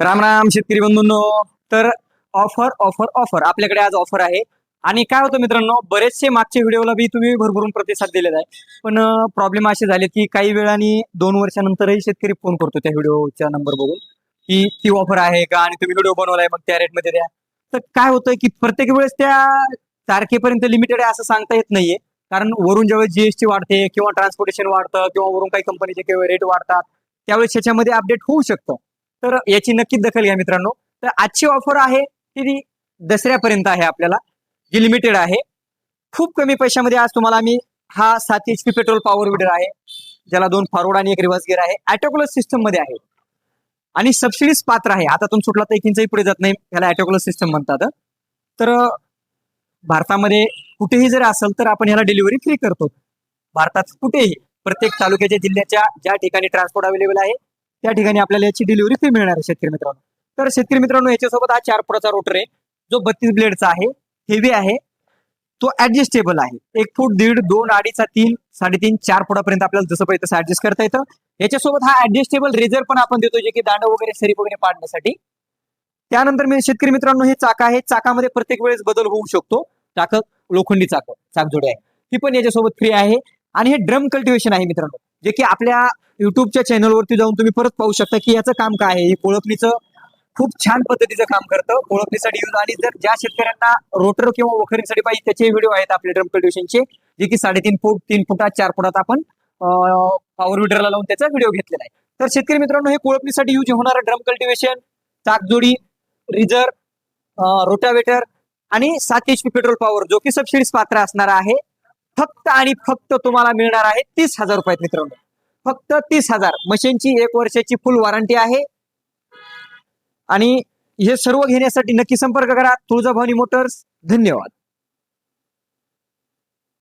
राम राम शेतकरी बंधूंनो. तर offer offer offer आपल्याकडे आज ऑफर आहे. आणि काय होतं मित्रांनो बरेचसे मागच्या व्हिडिओला बी तुम्ही भरभरून प्रतिसाद दिलेला आहे. पण प्रॉब्लेम असे झाले की काही वेळाने दोन वर्षानंतरही शेतकरी फोन करतो त्या व्हिडिओच्या नंबर बघून. की ती ऑफर आहे का? आणि तुम्ही व्हिडिओ बनवलाय मग त्या रेटमध्ये द्या. तर काय होतं की प्रत्येक वेळेस त्या तारखेपर्यंत लिमिटेड आहे असं सांगता येत नाहीये. कारण वरून ज्यावेळेस जीएसटी वाढते किंवा ट्रान्सपोर्टेशन वाढतं किंवा वरून काही कंपनीचे रेट वाढतात त्यावेळेस त्याच्यामध्ये अपडेट होऊ शकतं. तर याची नक्कीच दखल घ्या मित्रांनो. तर आजची ऑफर आहे ती दसऱ्यापर्यंत आहे आपल्याला. जी लिमिटेड आहे. खूप कमी पैशामध्ये आज तुम्हाला आम्ही हा सात H P petrol power weeder आहे ज्याला दोन फॉरवर्ड आणि एक रिव्हर्स गिअर आहे. ॲटोकुलस सिस्टममध्ये आहे. आणि सबसिडीज पात्र आहे. हातातून सुटला तर एक इंचही पुढे जात नाही ह्याला ॲटोकुलस सिस्टम म्हणतात. तर भारतामध्ये कुठेही जर असेल तर आपण ह्याला डिलिव्हरी फ्री करतो. भारतात कुठेही प्रत्येक तालुक्याच्या जिल्ह्याच्या ज्या ठिकाणी ट्रान्सपोर्ट अवेलेबल आहे त्या ठिकाणी आपल्याला याची डिलिव्हरी फ्री मिळणार आहे शेतकरी मित्रांनो. तर शेतकरी मित्रांनो याच्यासोबत हा चार फुटाचा रोटर आहे. जो बत्तीस ब्लेडचा आहे हेवी आहे. तो ऍडजस्टेबल आहे. एक फूट दीड दोन अडीचा तीन साडेतीन चार फुटापर्यंत आपल्याला जसं पाहिजे तसं ऍडजस्ट करता येतं. याच्यासोबत हा ऍडजस्टेबल रेझर पण आपण देतो जे की दांड वगैरे सरीप वगैरे पाडण्यासाठी. त्यानंतर मी शेतकरी मित्रांनो हे चाक आहे. चाकामध्ये प्रत्येक वेळेस बदल होऊ शकतो. चाक लोखंडी चाक चाकजोडी आहे. ती पण याच्यासोबत फ्री आहे. आणि हे ड्रम कल्टिवेशन आहे मित्रांनो. जे की आपल्या युट्यूबच्या चॅनलवरती जाऊन तुम्ही परत पाहू शकता की याचं काम काय आहे. हे कोळपणीचं खूप छान पद्धतीचं काम करतं. कोळपणीसाठी यूज आणि जर ज्या शेतकऱ्यांना रोटर किंवा वखरीसाठी पाहिजे त्याचे व्हिडिओ आहेत आपले ड्रम कल्टिवेशनचे जे की साडेतीन फूट तीन फुटात चार फुटात आपण पॉवर विडरला लावून त्याचा व्हिडिओ घेतलेला आहे. तर शेतकरी मित्रांनो हे कोळपणीसाठी यूज होणारं ड्रम कल्टिवेशन चाकजोडी रिझर रोटावेटर आणि सात एच पी पेट्रोल पॉवर जो की सबसिडीज पात्र असणार आहे. फक्त आणि फक्त तुम्हाला मिळणार आहे तीस हजार रुपयात मित्रांनो. फक्त तीस हजार. मशीनची एक वर्षाची फुल वॉरंटी आहे. आणि हे सर्व घेण्यासाठी नक्की संपर्क करा. तुळजाभवानी मोटर्स धन्यवाद.